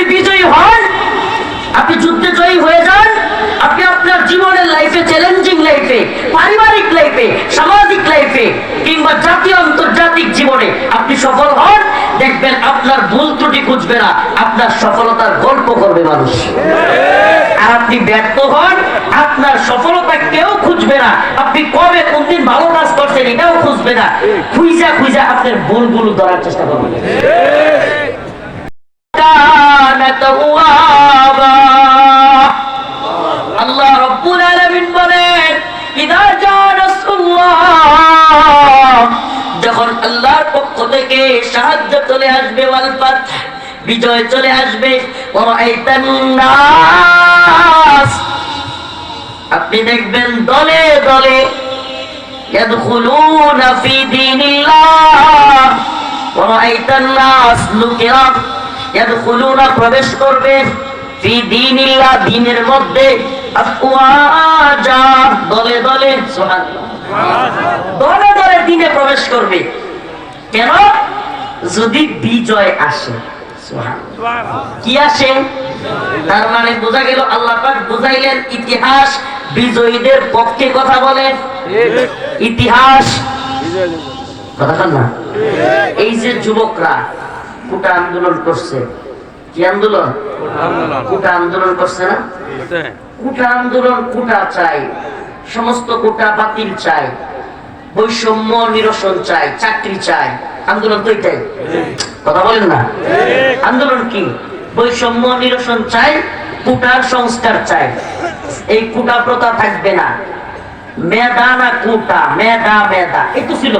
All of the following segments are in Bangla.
আপনি বিজয়ী হন, আপনি যুদ্ধে জয়ী হয়ে যান, আপনি আপনার জীবনের লাইফে চ্যালেঞ্জিং লাইফে পারিবারিক লাইফে সামাজিক লাইফে কিংবা জাতীয় আন্তর্জাতিক জীবনে আপনি সফল হন, দেখবেন আপনার ভুল ত্রুটি খুঁজবে না, আপনার সফলতার গল্প করবে মানুষ। আর আপনি ব্যর্থ হন, আপনার সফলতা কেউ খুঁজবে না। আপনি কবে, কোন দিন ভালো কাজ করছেন এটাও খুঁজবে না। খুঁজা খুঁজা আপনার ভুলগুলো ধরার চেষ্টা করবেন। থেকে সাহায্য চলে আসবে ওয়ালপাত বিজয় চলে আসবে। আপনি দেখবেন দলে দলে প্রবেশ করবে দিনের মধ্যে। দলে দলে দলে দলে দিনে প্রবেশ করবে। কেন যদি বিজয় আসে কি আসে? তার মানে বোঝা গেল আল্লাহ পাক বুঝাইলেন ইতিহাস বিজয়ীদের পক্ষে কথা বলে। ইতিহাস কথা না? এই যে যুবকরা কুটা আন্দোলন করছে কি আন্দোলন? কুটা আন্দোলন করছে না? কুটা আন্দোলন কুটা চাই সমস্ত কুটা বাতিল চাই বৈষম্য নিরসন চাই, চাকরি চাই। আন্দোলন তো এটাই। কথা বলেন না? আন্দোলন কি? বৈষম্য নিরসন চাই, কুটার সংস্কার চাই। এই কুটা প্রথা থাকবে না। মেধা না কুটা, মেধা মেধা। এই তো ছিল।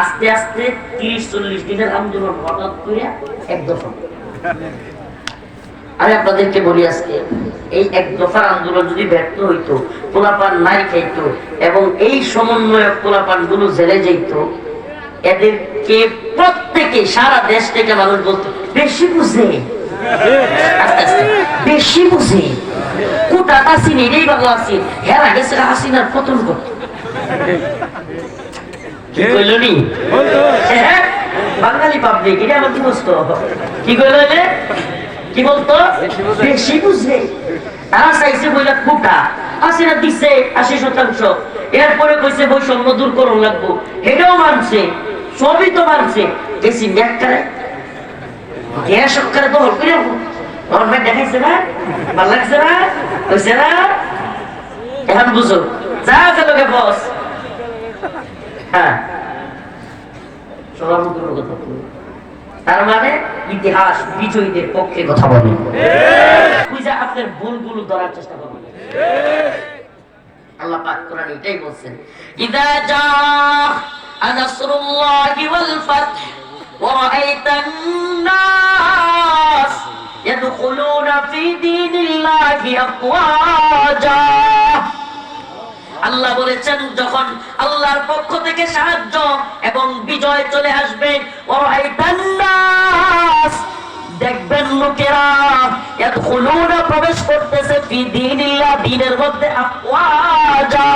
আস্তে আস্তে তিরিশ, চল্লিশ দিনের আন্দোলন হঠাৎ করে এক দফা আমি আপনাদেরকে বলি আজকে এই এক দফার আন্দোলন যদি ব্যর্থ হইতো পোলাপান নাই খাইতো এবং এই সমন্বয়ক পোলাপানগুলো জেলে যেত এদেরকে প্রত্যেকে সারা দেশ থেকে মানুষ বলতো বেশি বুঝে। বেশি বুঝে। কুটাটা চিনি এই বাংলা আছে হেরা গেছে হাসিনার পতন করতো। কি কইল নি? হ্যাঁ, বাঙালি পাবলিক এটা আমার কি বুঝতো কি কইল? কি বলতো? বেশি বুঝে। তারা চাইছে বইলা কুটা আশি শতাংশ। এরপরে কইছে বৈষম্য দূর করুন লাগবো। এটাও মানছে সবই তো মানছে। বেশি ব্যাখ্যারে গ্যাস সরকারে তো হল করে গভর্নমেন্ট দেখাইছে না? ভালো লাগছে না? হয়েছে না? এখন বুঝো। যা আছে লোকে বস। হ্যাঁ। সবার মতো কথা। তার মানে ইতিহাস বিজয়ীদের পক্ষে কথা বলে। খুঁজে আপনার ভুলগুলো ধরার চেষ্টা আল্লাহ পাক কোরআন এটাই বলছেন, ইদা জা ওয়াল ফাতহ ওয়া রাআইতান নাস ইয়াদখুলুনা ফি দীনিল্লাহি আফওয়াজা। আল্লাহ বলেছেন, যখন আল্লাহর পক্ষ থেকে সাহায্য এবং বিজয় চলে আসবে দেখবেন লোকেরা ইয়াদখুলুনা প্রবেশ করতেছে দ্বীনের মধ্যে আফওয়াজা,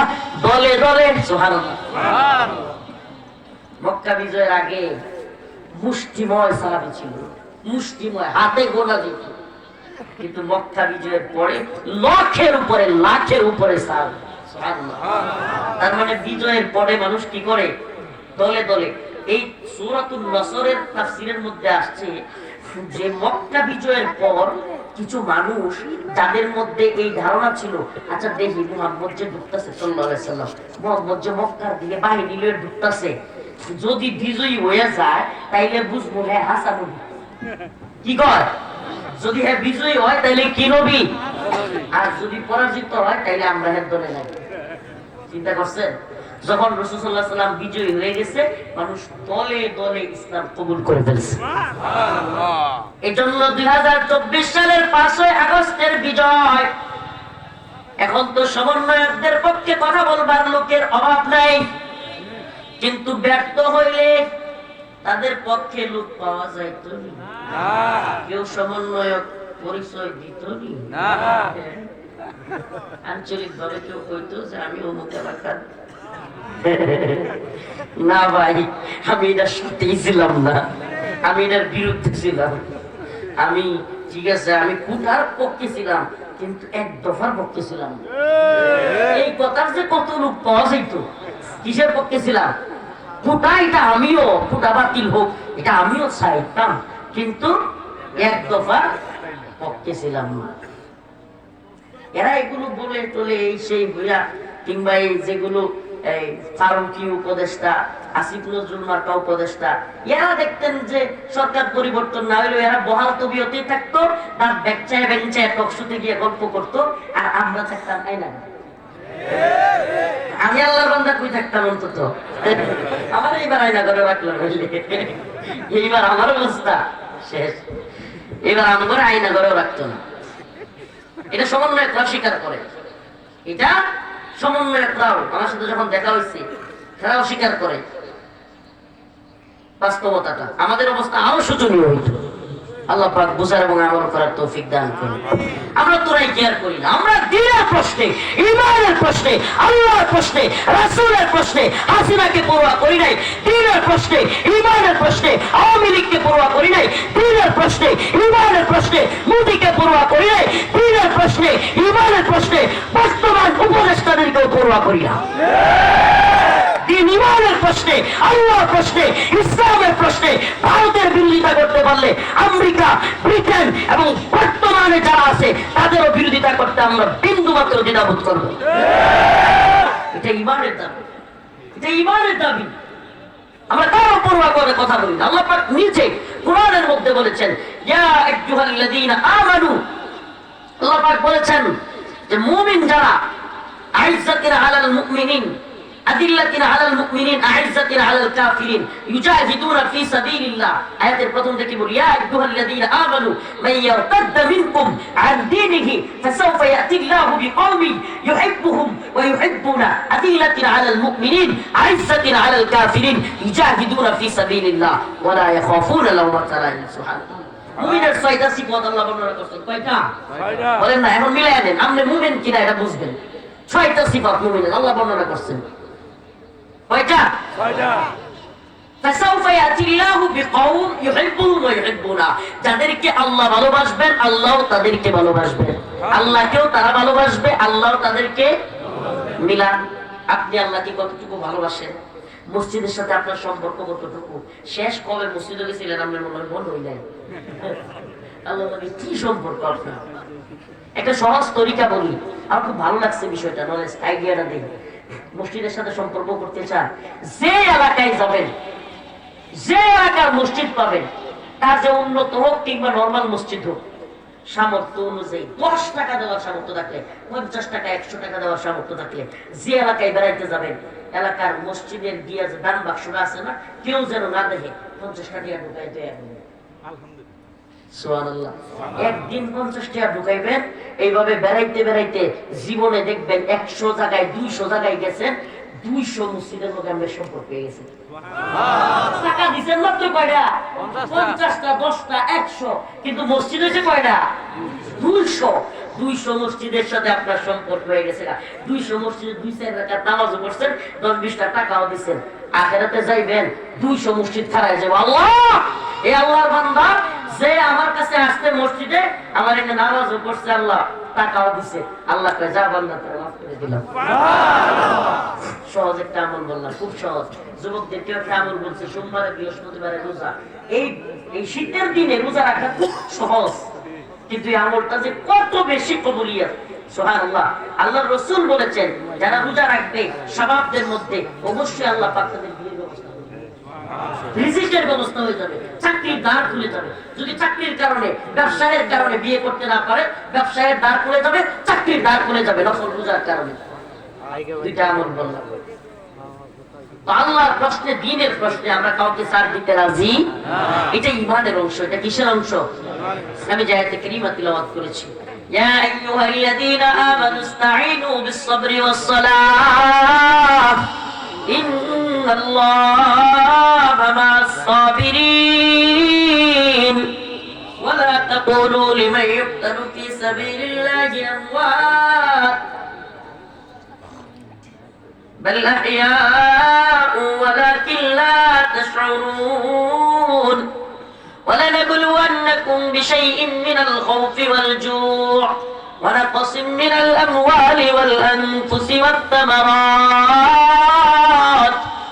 দলে দলে। সুবহানাল্লাহ। মক্কা বিজয়ের আগে মুষ্টিময় সাহাবী ছিল, মুষ্টিময়, হাতে গোনা যেত কিন্তু মক্কা বিজয়ের পরে লক্ষের উপরে, লাখের উপরে সাহাবী। তার মানে বিজয়ের পরে মানুষ কি করে? দলে দলে। এই সূরাতুন নসরের মধ্যে আসছে যে মক্কা বিজয়ের পর কিছু মানুষ মধ্যে এই ধারণা ছিল আচ্ছা দেখি, মোহাম্মদ যে ঢুকতেছে মোহাম্মদ যে মক্কার দিকে বাহিনী ঢুকতেছে, যদি বিজয়ী হয়ে যায়, তাইলে বুঝব হ্যাঁ হাসান নবী। কি কয়? যদি হ্যাঁ বিজয়ী হয়, তাইলে কি নবী? আর যদি পরাজিত হয়, তাইলে আমরা হ্যাঁ দলে লাগি চিন্তা করছেন যখন রসুল্লাহ সাল্লাম বিজয়ী হয়ে গেছে মানুষ দলে দলে ইসলাম কবুল করে ফেলছে। এই জন্য দুই হাজার চব্বিশ সালের পাঁচই আগস্টের বিজয়। এখন তো সমন্বয়কদের পক্ষে কথা বলবার লোকের অভাব নাই। কিন্তু ব্যর্থ হইলে তাদের পক্ষে লোক পাওয়া যাইত না। কেউ সমন্বয়ক পরিচয় দিত নি। আঞ্চলিক ভাবে কেউ কইতো যে আমি অমুক এলাকার। না ভাই, আমি এটার সাথেই ছিলাম না। আমি এটার বিরুদ্ধে ছিলাম। আমি, ঠিক আছে, আমি কুটার পক্ষে ছিলাম, কিন্তু এক দফার পক্ষে ছিলাম। এই কথার যে কত রূপ পাওয়া যাইত, কিসের পক্ষে ছিলাম? ফুটা এটা আমিও ফুটা বাতিল হোক, এটা আমিও চাইতাম, কিন্তু এক দফা পক্ষে ছিলাম না। এরা এগুলো বলে টলে এই সেই ভুয়া, কিংবা এই যেগুলো, এই ফারুকি উপদেষ্টা, আসিফ নজরুল মার্কা উপদেষ্টা, এরা দেখতেন যে সরকার পরিবর্তন না এরা বহাল তবিয়তে থাকতো তার টকশুতে গিয়ে গল্প করতো, আর আমরা থাকতাম তাই না? আমি বান্দা কই থাকতাম অন্তত? আমার এইবার আয়না করে রাখলাম এইবার আমার অবস্থা শেষ। এবার আমার আয়না করে রাখতো না। এটা সমন্বয় ক্লাব স্বীকার করে। এটা সমন্বয়করাও আমার সাথে যখন দেখা হয়েছে তারাও স্বীকার করে। বাস্তবতাটা। আমাদের অবস্থা আরও শোচনীয় হইত আল্লাহ পাক বুঝার এবং আমল করার তৌফিক দান করুন। আমরা তোরাই কেয়ার করি না। আমরা দিনের প্রশ্নে, ইমানের প্রশ্নে, আল্লাহর প্রশ্নে, রাসূলের প্রশ্নে, হাসিনাকে পরোয়া করি নাই। দিনের প্রশ্নে, ইমানের প্রশ্নে, আওয়ামী লীগকে পরোয়া করি নাই। দিনের প্রশ্নে, ইমানের প্রশ্নে, মোদীকে পরোয়া করি নাই। দিনের প্রশ্নে, ইমানের প্রশ্নে, বর্তমান উপদেষ্টাদেরকেও পরোয়া করি না। দিন ইমানের প্রশ্নে আল্লাহর প্রশ্নে ইসলামের প্রশ্নে ভারতের বিরোধিতা করতে পারলে আমেরিকা ব্রিটেন এবং বর্তমানে যারা আছে তাদেরও বিরোধিতা করতে আমরা বিন্দু মাত্র দ্বিধাবোধ করব। এটা ইমানের দাবি। এটা ইমানের দাবি। আমরা কারও পড়ুয়া করে কথা বলি না। আল্লাহ পাক নিজে কোরআনের মধ্যে বলেছেন ইয়া আইয়ুহাল্লাযীনা আমানু। আল্লাহ পাক বলেছেন যে মুমিন যারা আইজ্জাতিন আলাল মুমিনিন আদিল্লাতিন আলাল মুমিনিন আইজ্জাতিন আলাল কাফিরিন ইউজাহিদুনা ফি সাবিলিল্লাহ আয়াতের প্রথম থেকে বলি ইয়া আইয়ুহাল্লাযীনা আমানু মান ইয়ারতাদ্দা মিনকুম আন দীনিহি ফাসাউফা ইয়াতি আল্লাহু বিকওমিন ইউহিব্বুহুম ওয়া ইউহিব্বুনা আদিল্লাতিন আলাল মুমিনিন আইজ্জাতিন আলাল কাফিরিন ইউজাহিদুনা ফি সাবিলিল্লাহ ওয়া লা ইয়াখাফুনা লাওমাতা লাইম সুবহানাল্লাহ মুমিনের ছয়টা সিফত আল্লাহ বর্ণনা করছেন কয়টা বলেন না এখন মিলাই দেন আপনি মুমিন কিনা এটা বুঝবেন ছয়টা সিফাত মুমিনের আল্লাহ বর্ণনা করছেন আপনি আল্লাহকে কতটুকু ভালোবাসেন মসজিদের সাথে আপনার সম্পর্ক কতটুকু শেষ কবে মসজিদ গেছিলেন আপনার মনে হয় মন হইলেন আল্লাহ কি সম্পর্ক আপনার একটা সহজ তরিকা বলি আমার খুব ভালো লাগছে বিষয়টা নলেজ আইডিয়াটা দিই মসজিদের সাথে সম্পর্ক করতে চান, যে এলাকায় যাবেন, যে এলাকার মসজিদ পাবেন, তার যে উন্নত হোক কিংবা নর্মাল মসজিদ হোক, সামর্থ্য অনুযায়ী দশ টাকা দেওয়ার সামর্থ্য থাকলে পঞ্চাশ টাকা, একশো টাকা দেওয়ার সামর্থ্য থাকলে যে এলাকায় বেড়াইতে যাবেন, এলাকার মসজিদের গিয়া যে দান বাক্সটা আছে না, কেউ যেন না দেখে পঞ্চাশ টাকা ঢুকাই দেয় সুবহানাল্লাহ। একদিন পঞ্চাশ টাকা ঢুকাইবেন এইভাবে বেড়াইতে বেড়াইতে জীবনে দেখবেন একশো জায়গায় দুইশো জায়গায় গেছেন দুইশো মসজিদের মধ্যে আমরা সম্পর্ক পেয়ে গেছি। টাকা দিচ্ছেন মাত্র কয়টা? পঞ্চাশটা। দশটা একশো কিন্তু মসজিদ হয়েছে কয়টা? দুইশো। দুইশো মসজিদের সাথে আপনার সম্পর্ক হয়ে গেছে দুইশো মসজিদে দুই চার রাখার নামাজও করছেন দশ বিশটা টাকাও দিচ্ছেন আখেরাতে যাইবেন দুইশো মসজিদ খারায় যাব। আল্লাহ! এ আল্লাহর বান্দা যে আমার কাছে আসতে মসজিদে আমার এখানে নামাজও করছে আল্লাহ টাকাও দিছে। আল্লাহ কয় যা বান্দা তোরা মাফ করে দিলাম। সহজ একটা আমল বললাম খুব সহজ। যুবকদেরকে একটা আমল বলছে সোমবারে বৃহস্পতিবারে রোজা। এই এই শীতের দিনে রোজা রাখা খুব সহজ। কিন্তু এই আমলটা যে কত বেশি কবুলিয়ত। সোহান আল্লাহ আল্লাহ রসুল বলেছেন যারা রোজা রাখবে স্বভাবদের মধ্যে অবশ্যই আল্লাহ পাক তাদের। রিজিকের ব্যবস্থা হয়ে যাবে চাকরির দ্বার খুলে যাবে যদি চাকরির কারণে ব্যবসায়ের কারণে বিয়ে করতে না পারে ব্যবসায়ের দ্বার খুলে যাবে চাকরির দ্বার খুলে যাবে নকল রোজার কারণে দুইটা আমল বললাম তো আল্লাহর প্রশ্নে দিনের প্রশ্নে আমরা কাউকে সার দিতে রাজি এটা ইমানের অংশ এটা কিসের অংশ আমি জায়গাতে করিমা তিলাওয়াত করেছি يا أيها الذين آمنوا استعينوا بالصبر والصلاة إن الله مع الصابرين. ولا تقولوا لمن يقتل في سبيل الله أموات. بل أحياء ولكن لا تشعرون. ولنبلونكم بشيء من الخوف والجوع. ونقص من الأموال والأنفس والثمرات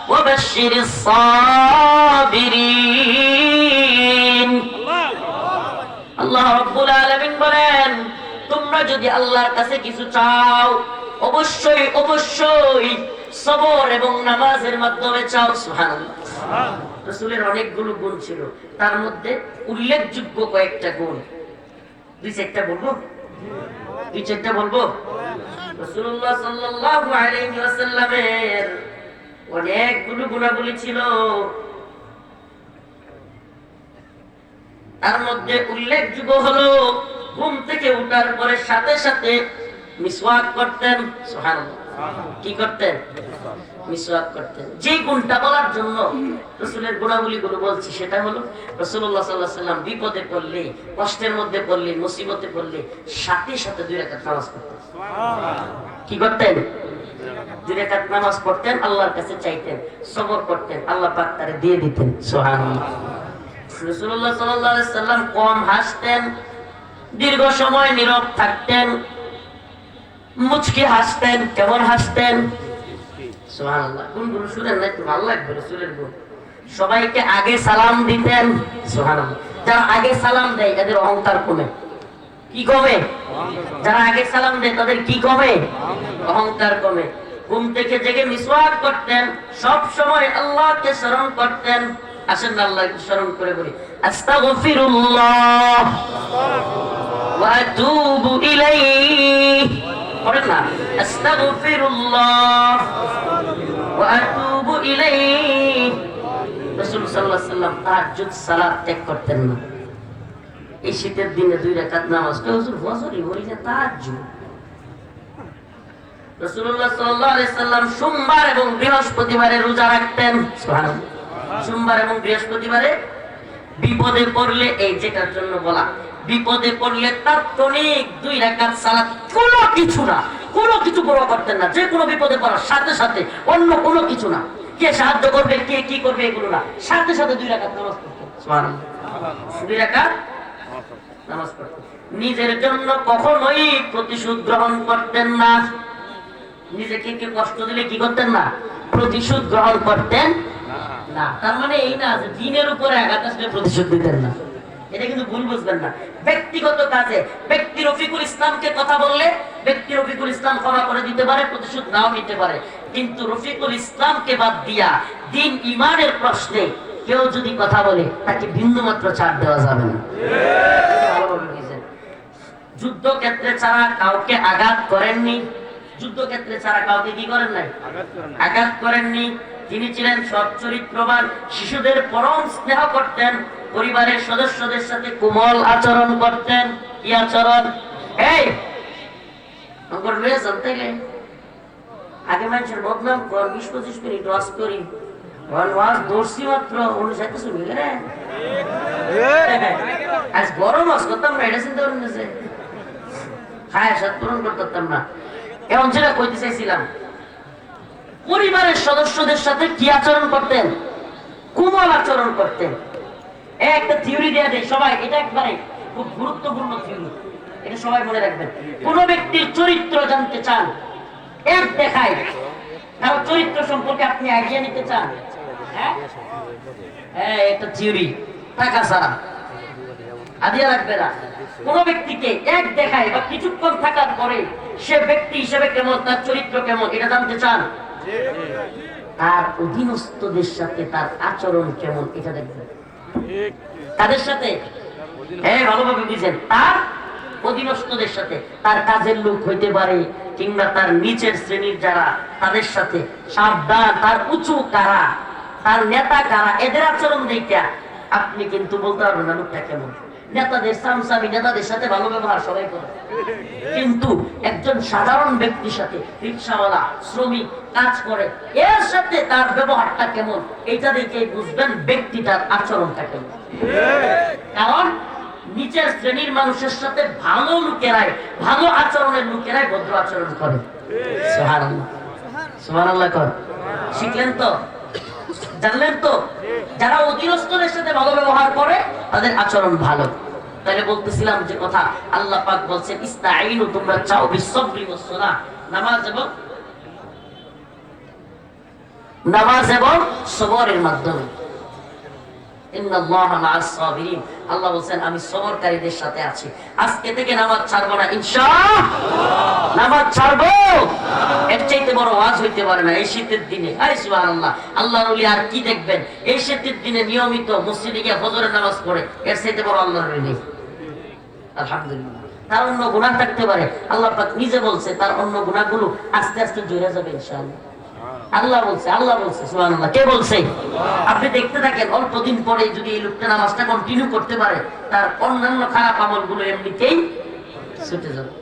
وبشر الصابرين আল্লাহ রব্বুল আলামিন বলেন তোমরা যদি আল্লাহর কাছে কিছু চাও অবশ্যই অবশ্যই সবর এবং নামাজের মাধ্যমে চাও সুবহানাল্লাহ রসুলের অনেকগুলো গুণ ছিল তার মধ্যে উল্লেখযোগ্য কয়েকটা গুণ দুই চারটা বলবো দুই চারটা বলব? গুণাবলী ছিল। তার মধ্যে উল্লেখযোগ্য হলো, ঘুম থেকে উঠার পরে সাথে সাথে মিসওয়াক করতেন, সুবহানাল্লাহ। কি করতেন? মিসওয়াক করতেন। যে গুণটা বলার জন্য রসুলের গুণাবলী গুলো বলছি সেটা হলো রসুল্লাহ সাল্লাহ সাল্লাম বিপদে পড়লে কষ্টের মধ্যে পড়লে মুসিবতে পড়লে সাথে সাথে দুই রাকাত নামাজ পড়তেন। কি করতেন? দুই রাকাত নামাজ পড়তেন আল্লাহর কাছে চাইতেন সবর করতেন আল্লাহ পাক তারে দিয়ে দিতেন। সুবহানাল্লাহ। রসুল্লাহ সাল্লাহ সাল্লাম কম হাসতেন দীর্ঘ সময় নীরব থাকতেন মুচকি হাসতেন কেমন হাসতেন? সবাইকে আগে সালাম দিতেন। যারা আগে সালাম দেয় তাদের অহংকার কমে। কি কমে? যারা আগে সালাম দেয় তাদের কি কমে? অহংকার কমে। ঘুম থেকে জেগে মিসওয়াক করতেন। সব সময় আল্লাহকে স্মরণ করতেন। আসেন না আল্লাহকে স্মরণ করে বলি আস্তাগফিরুল্লাহ। ওয়া আতুবু ইলাইহি। না। আস্তাগফিরুল্লাহ ওয়া আতুবু ইলাইহি। রাসূল সাল্লাল্লাহু আলাইহি করতেন না। এই শীতের দিনে দুই রাকাত নামাজ হুজুর, ফজরই যে তাহাজ্জুদ। রাসূলুল্লাহ সাল্লাল্লাহু আলাইহি সাল্লাম সোমবার এবং বৃহস্পতিবারে রোজা রাখতেন। সুবহানাল্লাহ। সোমবার এবং বৃহস্পতিবারে বিপদে পড়লে এই যেটার জন্য বলা বিপদে পড়লে তাৎক্ষণিক দুই রাকাত সালাত, কোনো কিছু না, কোনো কিছু বড় করতেন না, যে কোনো বিপদে পড়ার সাথে সাথে অন্য কোনো কিছু না। কে সাহায্য করবে, কে কি করবে এগুলো না, সাথে সাথে দুই রাকাত নামাজ পড়তেন। দুই রাকাত নামাজ পড়তেন। নিজের জন্য কখনোই প্রতিশোধ গ্রহণ করতেন না। নিজেকে কে কষ্ট দিলে কি করতেন না? প্রতিশোধ গ্রহণ করতেন না। তার মানে এই না যে দিনের উপরে আঘাত আসলে প্রতিশোধ দিতেন না। এটা কিন্তু ভুল বুঝবেন না। ব্যক্তিগত কাজে, ব্যক্তি রফিকুল ইসলামকে কথা বললে ব্যক্তি রফিকুল ইসলাম ক্ষমা করে দিতে পারে, প্রতিশোধ নাও নিতে পারে। কিন্তু রফিকুল ইসলামকে বাদ দিয়া দিন ইমানের প্রশ্নে কেউ যদি কথা বলে, তাকে বিন্দু মাত্র ছাড় দেওয়া যাবে না। যুদ্ধক্ষেত্রে ছাড়া কাউকে আঘাত করেননি। যুদ্ধক্ষেত্রে ছাড়া কাউকে কি করেন নাই? আঘাত করেননি। তিনি ছিলেন সৎ চরিত্রবান, শিশুদের পরম স্নেহ করতেন। পরিবারের সদস্যদের সাথে কোমল আচরণ করতেন। কি আচরণ? এই! আমার জানতে আগে মানুষের বদনাম কর বিশ পঁচিশ মিনিট ওয়াজ করি। ওয়ান মাত্র উনি সাথে শুনি আজ গরম ওয়াজ করতাম না এটা চিন্তা করেন যে। খায় সাত পূরণ করতাম না। এমন যেটা কইতে চাইছিলাম পরিবারের সদস্যদের সাথে কি আচরণ করতেন? কোমল আচরণ করতেন। একটা থিওরি দেয়া দেয় সবাই এটা একবারে খুব গুরুত্বপূর্ণ থিওরি এটা সবাই মনে রাখবেন। কোন ব্যক্তির চরিত্র জানতে চান এক দেখায় তার চরিত্র সম্পর্কে আপনি আইডিয়া নিতে চান হ্যাঁ? হ্যাঁ একটা থিওরি টাকা ছাড়া। আদিয়া রাখবে না। কোন ব্যক্তিকে এক দেখায় বা কিছুক্ষণ থাকার পরে সে ব্যক্তি হিসেবে কেমন তার চরিত্র কেমন এটা জানতে চান? তার অধীনস্থদের সাথে তার আচরণ কেমন এটা দেখবেন। তাদের সাথে। হ্যাঁ ভালোভাবে বুঝেন। তার অধীনস্থদের সাথে, তার কাজের লোক হইতে পারে কিংবা তার নিচের শ্রেণির যারা, তাদের সাথে। সাবধান, তার উঁচু কারা, তার নেতা কারা, এদের আচরণ দেখা আপনি কিন্তু বলতে পারবেন না, লোকটা কেমন। নেতাদের সামসামি নেতাদের সাথে ভালো ব্যবহার সবাই করে। কিন্তু একজন সাধারণ ব্যক্তির সাথে রিক্সাওয়ালা, শ্রমিক কাজ করে, এর সাথে তার ব্যবহারটা কেমন এটা দেখে বুঝবেন ব্যক্তিটার আচরণটা কেমন কারণ নিচের শ্রেণির মানুষের সাথে ভালো লোকেরাই, ভালো আচরণের লোকেরাই ভদ্র আচরণ করে। সুবহানাল্লাহ কর। শিখলেন তো? জানলেন তো? যারা অধীনস্থদের সাথে ভালো ব্যবহার করে, তাদের আচরণ ভালো। তাহলে বলতেছিলাম যে কথা, আল্লাহ পাক বলছেন ইস্তাইনু তোমরা চাও বিশ্বব্রি ওয়াসসালাহ নামাজ এবং নামাজ এবং সবরের মাধ্যমে। আল্লাহ বলেন আমি সবরকারীদের সাথে আছি। আজকে থেকে নামাজ ছাড়বো না নামাজ ছাড়বো। এর চাইতে বড় ওয়াজ হইতে পারে না, এই শীতের দিনে। ওলি আর কি দেখবেন? এই শীতের দিনে নিয়মিত মসজিদে গিয়ে নামাজ পড়ে, এর চাইতে বড় নেই। তার অন্য গুনাহ থাকতে পারে। আল্লাহ পাক নিজে বলছে, তার অন্য গুনাহগুলো আস্তে আস্তে জড়ে যাবে ইনশাআল্লাহ। আল্লাহ বলছে আল্লাহ বলছে কে বলছে? আপনি দেখতে থাকেন, অল্প দিন পরে যদি এই লোকটা নামাজটা কন্টিনিউ করতে পারে, তার অন্যান্য খারাপ আমলগুলো এমনিতেই ছুটে যাবে।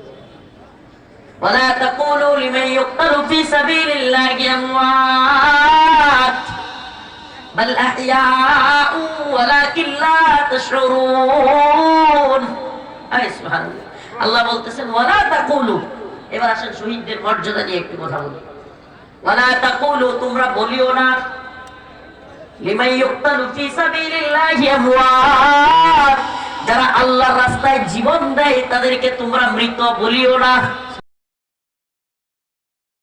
ولا تقولوا لمن يقتل في سبيل الله أموات بل أحياء ولكن لا تشعرون আয় সুবহানাল্লাহ আল্লাহ বলতেছেন ওয়ালা তাকুলু এবার আসেন শহীদদের মর্যাদা নিয়ে একটু কথা বলি ওয়ালা তাকুলু তোমরা বলিও না লিমান ইউক্তালু ফি সাবিলিল্লাহি আমওয়াত যারা আল্লাহর রাস্তায় জীবন দেয় তাদেরকে তোমরা মৃত বলিও না